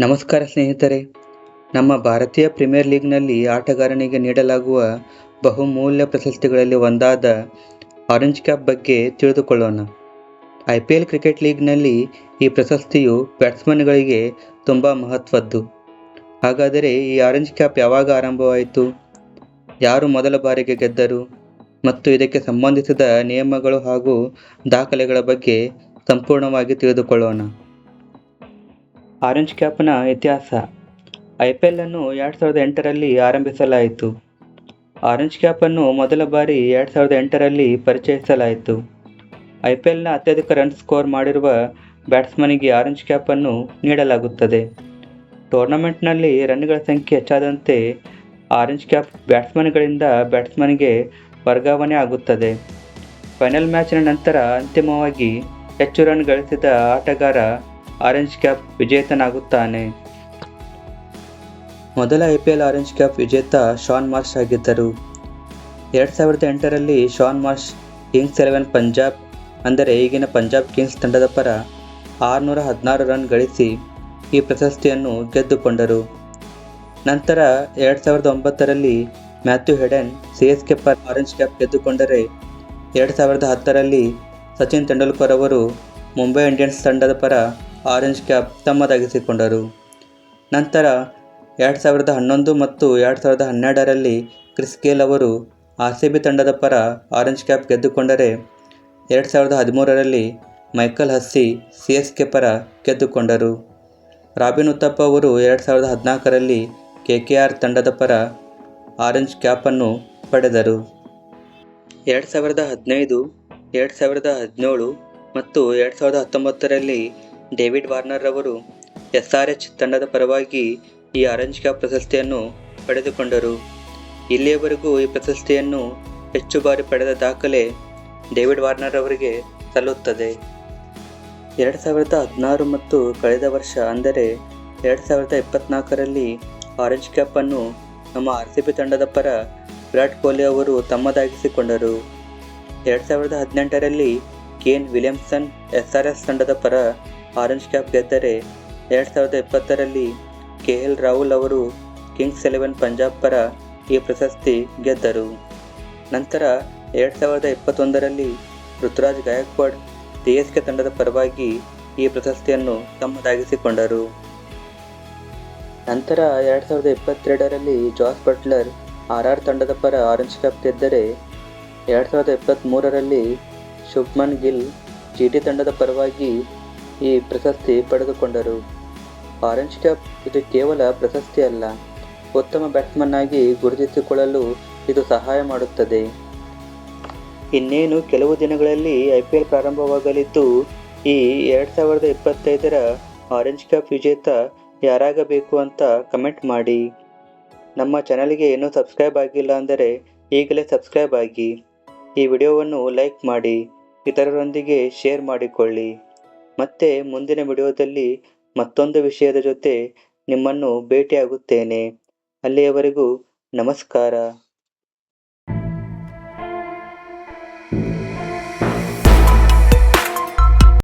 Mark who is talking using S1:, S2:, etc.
S1: ನಮಸ್ಕಾರ ಸ್ನೇಹಿತರೆ, ನಮ್ಮ ಭಾರತೀಯ ಪ್ರೀಮಿಯರ್ ಲೀಗ್ನಲ್ಲಿ ಆಟಗಾರನಿಗೆ ನೀಡಲಾಗುವ ಬಹುಮೂಲ್ಯ ಪ್ರಶಸ್ತಿಗಳಲ್ಲಿ ಒಂದಾದ ಆರೆಂಜ್ ಕ್ಯಾಪ್ ಬಗ್ಗೆ ತಿಳಿದುಕೊಳ್ಳೋಣ. ಐ ಪಿ ಎಲ್ ಕ್ರಿಕೆಟ್ ಲೀಗ್ನಲ್ಲಿ ಈ ಪ್ರಶಸ್ತಿಯು ಬ್ಯಾಟ್ಸ್ಮನ್ಗಳಿಗೆ ತುಂಬ ಮಹತ್ವದ್ದು. ಹಾಗಾದರೆ ಈ ಆರೆಂಜ್ ಕ್ಯಾಪ್ ಯಾವಾಗ ಆರಂಭವಾಯಿತು? ಯಾರು ಮೊದಲ ಬಾರಿಗೆ ಗೆದ್ದರು? ಮತ್ತು ಇದಕ್ಕೆ ಸಂಬಂಧಿಸಿದ ನಿಯಮಗಳು ಹಾಗೂ ದಾಖಲೆಗಳ ಬಗ್ಗೆ ಸಂಪೂರ್ಣವಾಗಿ ತಿಳಿದುಕೊಳ್ಳೋಣ. ಆರೆಂಜ್ ಕ್ಯಾಪ್ನ ಇತಿಹಾಸ. ಐ ಪಿ ಎಲ್ ಅನ್ನು ಎರಡು ಸಾವಿರದ ಎಂಟರಲ್ಲಿ ಆರಂಭಿಸಲಾಯಿತು. ಆರೆಂಜ್ ಕ್ಯಾಪನ್ನು ಮೊದಲ ಬಾರಿ ಎರಡು ಸಾವಿರದ ಎಂಟರಲ್ಲಿ ಪರಿಚಯಿಸಲಾಯಿತು. ಐ ಪಿ ಎಲ್ನ ಅತ್ಯಧಿಕ ರನ್ ಸ್ಕೋರ್ ಮಾಡಿರುವ ಬ್ಯಾಟ್ಸ್ಮನ್ಗೆ ಆರೆಂಜ್ ಕ್ಯಾಪನ್ನು ನೀಡಲಾಗುತ್ತದೆ. ಟೂರ್ನಮೆಂಟ್ನಲ್ಲಿ ರನ್ಗಳ ಸಂಖ್ಯೆ ಹೆಚ್ಚಾದಂತೆ ಆರೆಂಜ್ ಕ್ಯಾಪ್ ಬ್ಯಾಟ್ಸ್ಮನ್ಗಳಿಂದ ಬ್ಯಾಟ್ಸ್ಮನ್ಗೆ ವರ್ಗಾವಣೆ ಆಗುತ್ತದೆ. ಫೈನಲ್ ಮ್ಯಾಚ್ನ ನಂತರ ಅಂತಿಮವಾಗಿ ಹೆಚ್ಚು ರನ್ ಗಳಿಸಿದ ಆಟಗಾರ ಆರೆಂಜ್ ಕ್ಯಾಪ್ ವಿಜೇತನಾಗುತ್ತಾನೆ. ಮೊದಲ I P L orange cap ವಿಜೇತ ಶಾನ್ ಮಾರ್ಷ್ ಆಗಿದ್ದರು. ಎರಡು ಸಾವಿರದ ಎಂಟರಲ್ಲಿ Shaun Marsh Kings Eleven Punjab, ಅಂದರೆ ಈಗಿನ ಪಂಜಾಬ್ ಕಿಂಗ್ಸ್ ತಂಡದ ಪರ ಆರುನೂರ ಹದಿನಾರು ರನ್ ಗಳಿಸಿ ಈ ಪ್ರಶಸ್ತಿಯನ್ನು ಗೆದ್ದುಕೊಂಡರು. ನಂತರ ಎರಡು ಸಾವಿರದ ಒಂಬತ್ತರಲ್ಲಿ Matthew Hayden C S K per orange cap ಗೆದ್ದುಕೊಂಡರೆ ಎರಡು ಸಾವಿರದ ಹತ್ತರಲ್ಲಿ ಸಚಿನ್ ತೆಂಡೂಲ್ಕರ್ ಅವರು ಮುಂಬೈ ಇಂಡಿಯನ್ಸ್ ತಂಡದ ಪರ ಆರೆಂಜ್ ಕ್ಯಾಪ್ ತಮ್ಮದಾಗಿಸಿಕೊಂಡರು ನಂತರ ಎರಡು ಸಾವಿರದ ಹನ್ನೊಂದು ಮತ್ತು ಎರಡು ಸಾವಿರದ ಹನ್ನೆರಡರಲ್ಲಿ ಕ್ರಿಸ್ ಗೇಲ್ ಅವರು ಆರ್ ಸಿ ಬಿ ತಂಡದ ಪರ ಆರೆಂಜ್ ಕ್ಯಾಪ್ ಗೆದ್ದುಕೊಂಡರೆ ಎರಡು ಸಾವಿರದ ಹದಿಮೂರರಲ್ಲಿ Michael Hussey C S K ಪರ ಗೆದ್ದುಕೊಂಡರು. ರಾಬಿನ್ ಉತ್ತಪ್ಪ ಅವರು ಎರಡು ಸಾವಿರದ ಹದಿನಾಲ್ಕರಲ್ಲಿ ಕೆ ಕೆ ಆರ್ ತಂಡದ ಪರ ಆರೆಂಜ್ ಕ್ಯಾಪನ್ನು ಪಡೆದರು. ಎರಡು ಸಾವಿರದ ಹದಿನೈದು, ಎರಡು ಸಾವಿರದ ಹದಿನೇಳು ಮತ್ತು ಎರಡು ಸಾವಿರದ ಹತ್ತೊಂಬತ್ತರಲ್ಲಿ ಡೇವಿಡ್ ವಾರ್ನರ್ ಅವರು ಎಸ್ ಆರ್ ಎಚ್ ತಂಡದ ಪರವಾಗಿ ಈ ಆರೆಂಜ್ ಕ್ಯಾಪ್ ಪ್ರಶಸ್ತಿಯನ್ನು ಪಡೆದುಕೊಂಡರು. ಇಲ್ಲಿಯವರೆಗೂ ಈ ಪ್ರಶಸ್ತಿಯನ್ನು ಹೆಚ್ಚು ಬಾರಿ ಪಡೆದ ದಾಖಲೆ ಡೇವಿಡ್ ವಾರ್ನರ್ ಅವರಿಗೆ ಸಲ್ಲುತ್ತದೆ. ಎರಡು ಸಾವಿರದ ಹದಿನಾರು ಮತ್ತು ಕಳೆದ ವರ್ಷ, ಅಂದರೆ ಎರಡು ಸಾವಿರದ ಇಪ್ಪತ್ತ್ನಾಲ್ಕರಲ್ಲಿ ಆರೆಂಜ್ ಕ್ಯಾಪನ್ನು ನಮ್ಮ ಆರ್ ಸಿ ಬಿ ತಂಡದ ಪರ ವಿರಾಟ್ ಕೊಹ್ಲಿ ಅವರು ತಮ್ಮದಾಗಿಸಿಕೊಂಡರು. ಎರಡು ಸಾವಿರದ ಹದಿನೆಂಟರಲ್ಲಿ Kane Williamson S R S ತಂಡದ ಪರ ಆರೆಂಜ್ ಕ್ಯಾಪ್ ಗೆದ್ದರೆ ಎರಡು ಸಾವಿರದ ಇಪ್ಪತ್ತರಲ್ಲಿ ಕೆ ಎಲ್ ರಾಹುಲ್ ಅವರು ಕಿಂಗ್ಸ್ ಎಲೆವೆನ್ ಪಂಜಾಬ್ ಪರ ಈ ಪ್ರಶಸ್ತಿ ಗೆದ್ದರು. ನಂತರ ಎರಡು ಸಾವಿರದ ಇಪ್ಪತ್ತೊಂದರಲ್ಲಿ Ruturaj Gaikwad D S K ತಂಡದ ಪರವಾಗಿ ಈ ಪ್ರಶಸ್ತಿಯನ್ನು ತಮ್ಮದಾಗಿಸಿಕೊಂಡರು. ನಂತರ ಎರಡು ಸಾವಿರದ ಇಪ್ಪತ್ತೆರಡರಲ್ಲಿ ಜಾಸ್ ಬಟ್ಲರ್ ಆರ್ ಆರ್ ತಂಡದ ಪರ ಆರೆಂಜ್ ಕ್ಯಾಪ್ ಗೆದ್ದರೆ ಎರಡು ಸಾವಿರದ ಇಪ್ಪತ್ತ್ಮೂರರಲ್ಲಿ ಶುಭ್ಮನ್ ಗಿಲ್ ಜಿ ಟಿ ತಂಡದ ಪರವಾಗಿ ಈ ಪ್ರಶಸ್ತಿ ಪಡೆದುಕೊಂಡರು. ಆರೆಂಜ್ ಕ್ಯಾಪ್ ಇದು ಕೇವಲ ಪ್ರಶಸ್ತಿ ಅಲ್ಲ, ಉತ್ತಮ ಬ್ಯಾಟ್ಸ್ಮನ್ ಆಗಿ ಗುರುತಿಸಿಕೊಳ್ಳಲು ಇದು ಸಹಾಯ ಮಾಡುತ್ತದೆ. ಇನ್ನೇನು ಕೆಲವು ದಿನಗಳಲ್ಲಿ ಐ ಪಿ ಎಲ್ ಪ್ರಾರಂಭವಾಗಲಿದ್ದು, ಈ ಎರಡು ಸಾವಿರದ ಇಪ್ಪತ್ತೈದರ ಆರೆಂಜ್ ಕ್ಯಾಪ್ ವಿಜೇತ ಯಾರಾಗಬೇಕು ಅಂತ ಕಮೆಂಟ್ ಮಾಡಿ. ನಮ್ಮ ಚಾನಲ್ಗೆ ಏನೂ ಸಬ್ಸ್ಕ್ರೈಬ್ ಆಗಿಲ್ಲ ಅಂದರೆ ಈಗಲೇ ಸಬ್ಸ್ಕ್ರೈಬ್ ಆಗಿ. ಈ ವಿಡಿಯೋವನ್ನು ಲೈಕ್ ಮಾಡಿ, ಇತರರೊಂದಿಗೆ ಶೇರ್ ಮಾಡಿಕೊಳ್ಳಿ. ಮತ್ತೆ ಮುಂದಿನ ವಿಡಿಯೋದಲ್ಲಿ ಮತ್ತೊಂದು ವಿಷಯದ ಜೊತೆ ನಿಮ್ಮನ್ನು ಭೇಟಿಯಾಗುತ್ತೇನೆ. ಅಲ್ಲಿಯವರೆಗೂ ನಮಸ್ಕಾರ.